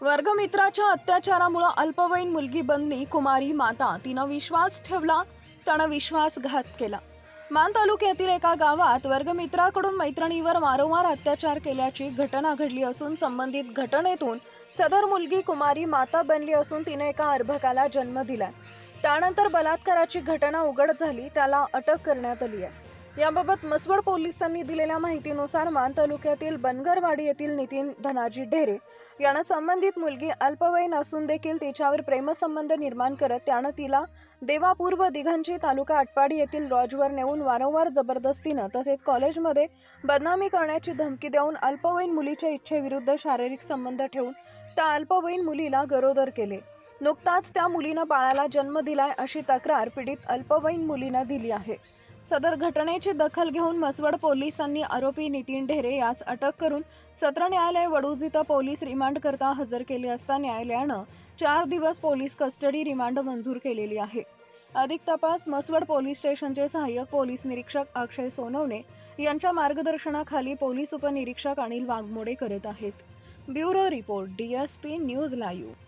वर्गमित्राच्या अत्याचारामुळे अल्पवयीन मुलगी बनली कुमारी माता. तिनं विश्वास ठेवला त्यानं विश्वासघात केला. मान तालुक्यातील एका गावात वर्गमित्राकडून मैत्रिणीवर वारंवार अत्याचार केल्याची घटना घडली असून संबंधित घटनेतून सदर मुलगी कुमारी माता बनली असून तिने एका अर्भकाला जन्म दिला त्यानंतर बलात्काराची घटना उघड झाली त्याला अटक करण्यात आली आहे. याबाबत मसवड पोलिसांनी दिलेल्या माहितीनुसार मान तालुक्यातील बनगरवाडी येथील नितीन धनाजी ढेरे यानं संबंधित मुलगी अल्पवयीन असून देखील तिच्यावर प्रेमसंबंध निर्माण करत त्यानं तिला देवापूर्व दिघांची तालुका आटपाडी येथील लॉजवर नेऊन वारंवार जबरदस्तीनं तसेच कॉलेजमध्ये बदनामी करण्याची धमकी देऊन अल्पवयीन मुलीच्या इच्छेविरुद्ध शारीरिक संबंध ठेवून त्या अल्पवयीन मुलीला गरोदर केले. नुकताच त्या मुलीनं बाळाला जन्म दिलाय अशी तक्रार पीडित अल्पवयीन मुलीनं दिली आहे. सदर घटनेची दखल घेऊन मसवड पोलिसांनी आरोपी नितीन ढेरे यास अटक करून सत्र न्यायालय वडूज इथं पोलीस रिमांड करता हजर केले असता न्यायालयानं चार दिवस पोलीस कस्टडी रिमांड मंजूर केलेली आहे. अधिक तपास मसवड पोलीस स्टेशनचे सहाय्यक पोलीस निरीक्षक अक्षय सोनवणे यांच्या मार्गदर्शनाखाली पोलीस उपनिरीक्षक अनिल वाघमोडे करत आहेत. Bureau report DSP news live.